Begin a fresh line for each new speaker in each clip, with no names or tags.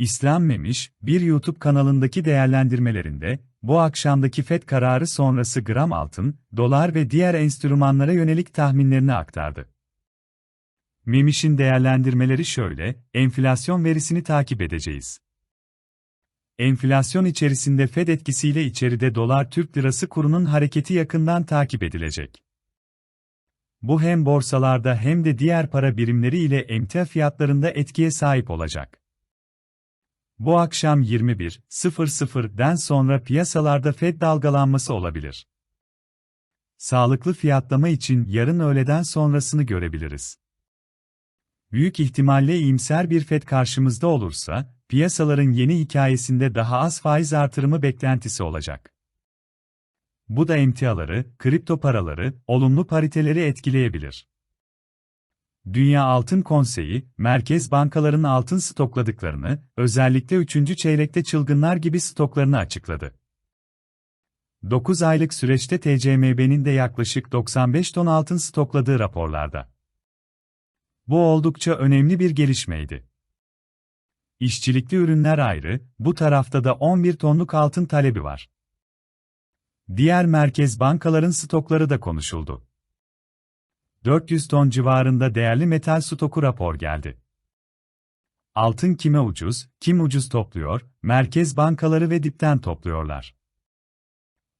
İslam Memiş, bir YouTube kanalındaki değerlendirmelerinde, bu akşamdaki FED kararı sonrası gram altın, dolar ve diğer enstrümanlara yönelik tahminlerini aktardı. Memiş'in değerlendirmeleri şöyle, enflasyon verisini takip edeceğiz. Enflasyon içerisinde Fed etkisiyle içeride dolar Türk lirası kurunun hareketi yakından takip edilecek. Bu hem borsalarda hem de diğer para birimleri ile emtia fiyatlarında etkiye sahip olacak. Bu akşam 21.00'den sonra piyasalarda Fed dalgalanması olabilir. Sağlıklı fiyatlama için yarın öğleden sonrasını görebiliriz. Büyük ihtimalle iyimser bir FED karşımızda olursa, piyasaların yeni hikayesinde daha az faiz artırımı beklentisi olacak. Bu da emtiaları, kripto paraları, olumlu pariteleri etkileyebilir. Dünya Altın Konseyi, merkez bankaların altın stokladıklarını, özellikle 3. çeyrekte çılgınlar gibi stoklarını açıkladı. 9 aylık süreçte TCMB'nin de yaklaşık 95 ton altın stokladığı raporlarda. Bu oldukça önemli bir gelişmeydi. İşçilikli ürünler ayrı, bu tarafta da 11 tonluk altın talebi var. Diğer merkez bankaların stokları da konuşuldu. 400 ton civarında değerli metal stoku rapor geldi. Altın kime ucuz, kim ucuz topluyor, merkez bankaları ve dipten topluyorlar.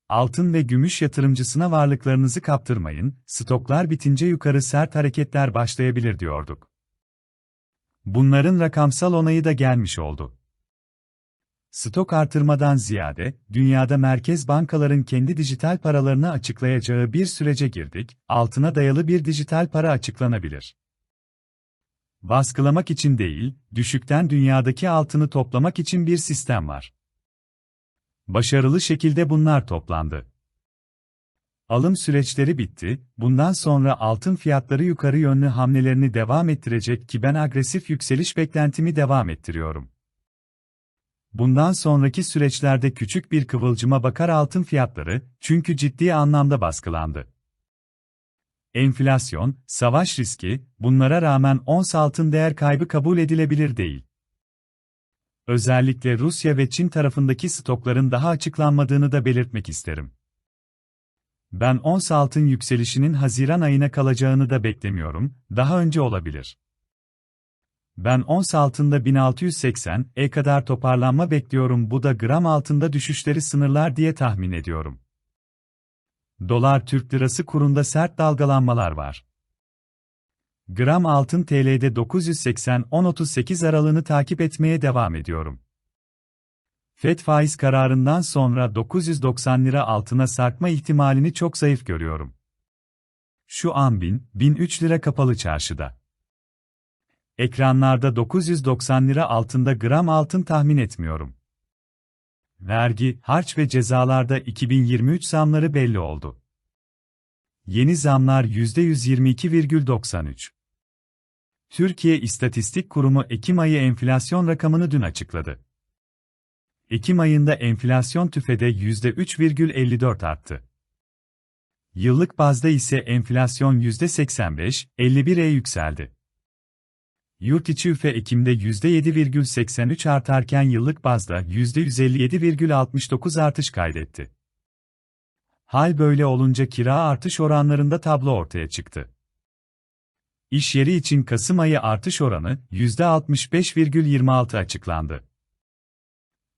Altın ve gümüş yatırımcısına varlıklarınızı kaptırmayın, stoklar bitince yukarı sert hareketler başlayabilir diyorduk. Bunların rakamsal onayı da gelmiş oldu. Stok artırmadan ziyade, dünyada merkez bankaların kendi dijital paralarını açıklayacağı bir sürece girdik, altına dayalı bir dijital para açıklanabilir. Baskılamak için değil, düşükten dünyadaki altını toplamak için bir sistem var. Başarılı şekilde bunlar toplandı. Alım süreçleri bitti, bundan sonra altın fiyatları yukarı yönlü hamlelerini devam ettirecek ki ben agresif yükseliş beklentimi devam ettiriyorum. Bundan sonraki süreçlerde küçük bir kıvılcıma bakar altın fiyatları, çünkü ciddi anlamda baskılandı. Enflasyon, savaş riski, bunlara rağmen ons altın değer kaybı kabul edilebilir değil. Özellikle Rusya ve Çin tarafındaki stokların daha açıklanmadığını da belirtmek isterim. Ben ons altın yükselişinin Haziran ayına kalacağını da beklemiyorum, daha önce olabilir. Ben ons altında 1680'e kadar toparlanma bekliyorum bu da gram altında düşüşleri sınırlar diye tahmin ediyorum. Dolar Türk Lirası kurunda sert dalgalanmalar var. Gram altın TL'de 980-1038 aralığını takip etmeye devam ediyorum. FED faiz kararından sonra 990 lira altına sarkma ihtimalini çok zayıf görüyorum. Şu an 1000, 1003 lira kapalı çarşıda. Ekranlarda 990 lira altında gram altın tahmin etmiyorum. Vergi, harç ve cezalarda 2023 zamları belli oldu. Yeni zamlar %122,93. Türkiye İstatistik Kurumu Ekim ayı enflasyon rakamını dün açıkladı. Ekim ayında enflasyon tüfede %3,54 arttı. Yıllık bazda ise enflasyon %85,51'e yükseldi. Yurt içi üfe Ekim'de %7,83 artarken yıllık bazda %157,69 artış kaydetti. Hal böyle olunca kira artış oranlarında tablo ortaya çıktı. İş yeri için Kasım ayı artış oranı %65,26 açıklandı.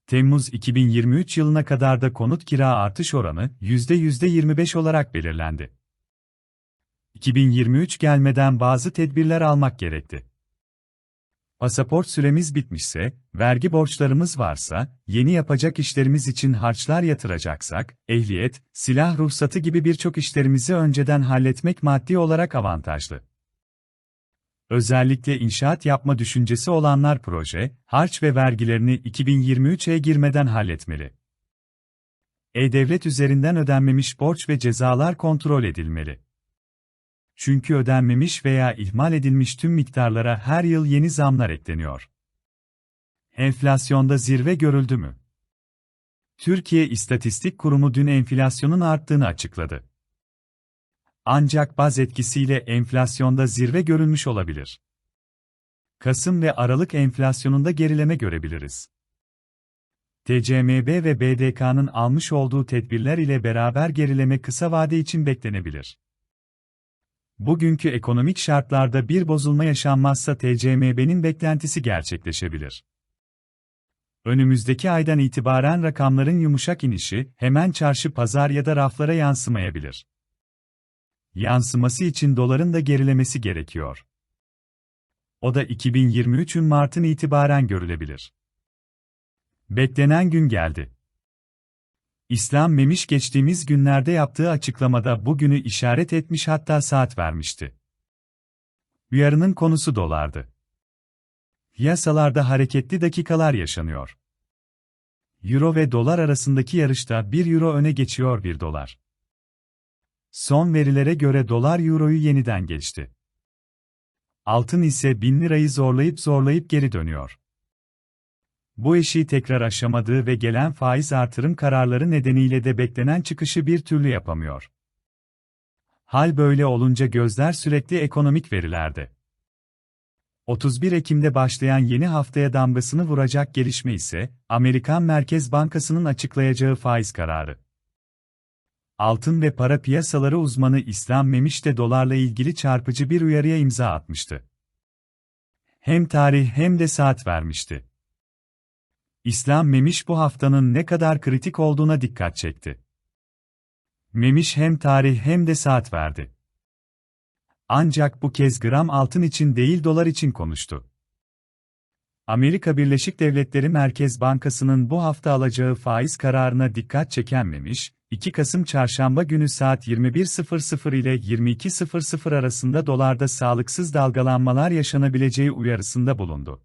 Temmuz 2023 yılına kadar da konut kira artış oranı %25 olarak belirlendi. 2023 gelmeden bazı tedbirler almak gerekti. Pasaport süremiz bitmişse, vergi borçlarımız varsa, yeni yapacak işlerimiz için harçlar yatıracaksak, ehliyet, silah ruhsatı gibi birçok işlerimizi önceden halletmek maddi olarak avantajlı. Özellikle inşaat yapma düşüncesi olanlar proje, harç ve vergilerini 2023'e girmeden halletmeli. E-Devlet üzerinden ödenmemiş borç ve cezalar kontrol edilmeli. Çünkü ödenmemiş veya ihmal edilmiş tüm miktarlara her yıl yeni zamlar ekleniyor. Enflasyonda zirve görüldü mü? Türkiye İstatistik Kurumu dün enflasyonun arttığını açıkladı. Ancak baz etkisiyle enflasyonda zirve görülmüş olabilir. Kasım ve Aralık enflasyonunda gerileme görebiliriz. TCMB ve BDK'nın almış olduğu tedbirler ile beraber gerileme kısa vade için beklenebilir. Bugünkü ekonomik şartlarda bir bozulma yaşanmazsa TCMB'nin beklentisi gerçekleşebilir. Önümüzdeki aydan itibaren rakamların yumuşak inişi hemen çarşı pazar ya da raflara yansımayabilir. Yansıması için doların da gerilemesi gerekiyor. O da 2023'ün Mart'ın itibaren görülebilir. Beklenen gün geldi. İslam Memiş geçtiğimiz günlerde yaptığı açıklamada bugünü işaret etmiş hatta saat vermişti. Uyarının konusu dolardı. Piyasalarda hareketli dakikalar yaşanıyor. Euro ve dolar arasındaki yarışta 1 euro öne geçiyor 1 dolar. Son verilere göre dolar euroyu yeniden geçti. Altın ise 1000 lirayı zorlayıp zorlayıp geri dönüyor. Bu eşiği tekrar aşamadığı ve gelen faiz artırım kararları nedeniyle de beklenen çıkışı bir türlü yapamıyor. Hal böyle olunca gözler sürekli ekonomik verilerde. 31 Ekim'de başlayan yeni haftaya damgasını vuracak gelişme ise Amerikan Merkez Bankası'nın açıklayacağı faiz kararı. Altın ve para piyasaları uzmanı İslam Memiş de dolarla ilgili çarpıcı bir uyarıya imza atmıştı. Hem tarih hem de saat vermişti. İslam Memiş bu haftanın ne kadar kritik olduğuna dikkat çekti. Memiş hem tarih hem de saat verdi. Ancak bu kez gram altın için değil dolar için konuştu. Amerika Birleşik Devletleri Merkez Bankası'nın bu hafta alacağı faiz kararına dikkat çekenmemiş, 2 Kasım Çarşamba günü saat 21.00 ile 22.00 arasında dolarda sağlıksız dalgalanmalar yaşanabileceği uyarısında bulundu.